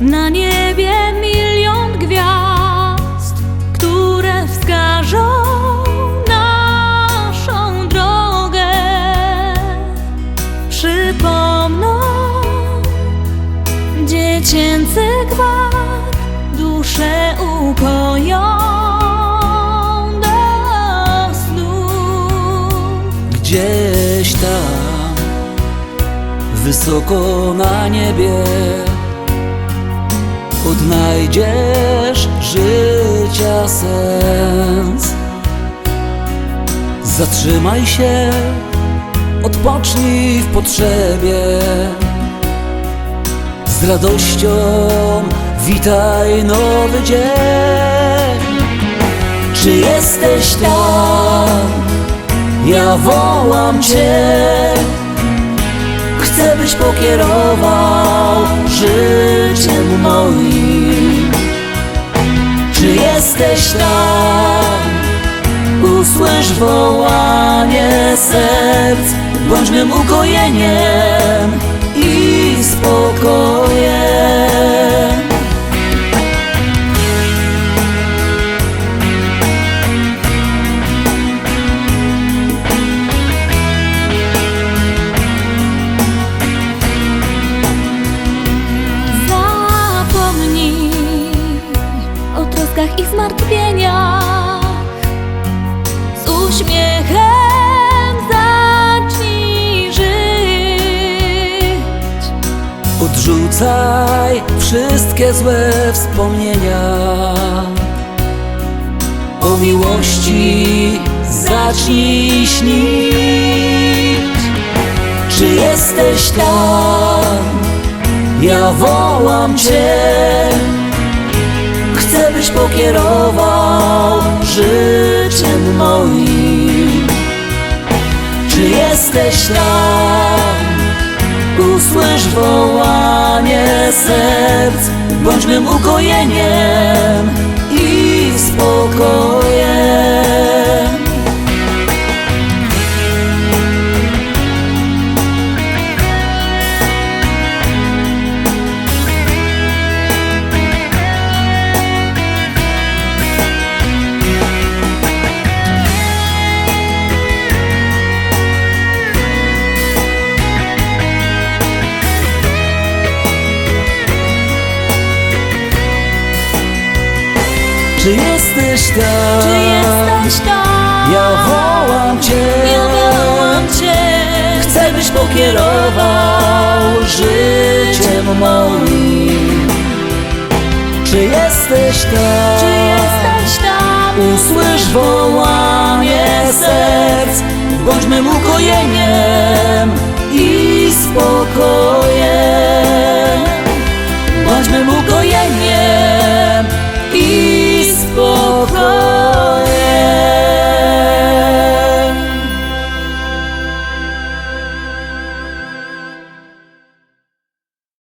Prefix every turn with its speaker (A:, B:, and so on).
A: Na niebie milion gwiazd, które wskażą naszą drogę. Przypomną dziecięcy gwar, duszę ukoją do snu.
B: Gdzieś tam, wysoko na niebie, odnajdziesz życia sens. Zatrzymaj się, odpocznij w potrzebie. Z radością witaj nowy dzień. Czy jesteś tam? Ja wołam Cię Chcę, byś pokierował życiem moim jesteś tam? Usłysz wołanie serc Bądź mym ukojeniem
A: troskach i zmartwieniach. Z uśmiechem zacznij żyć.
B: Odrzucaj wszystkie złe wspomnienia O miłości zacznij śnić Czy jesteś tam? Ja wołam Cię byś pokierował życiem moim Czy jesteś tam? Usłysz wołanie serc Bądź mym ukojeniem i spokojem Czy jesteś tam?
A: Czy jesteś tam?
B: Ja wołam Cię
A: Ja wołam Cię.
B: Chcę, byś pokierował życiem moim Czy jesteś tam?
A: Czy jesteś tam?
B: Usłysz wołanie serc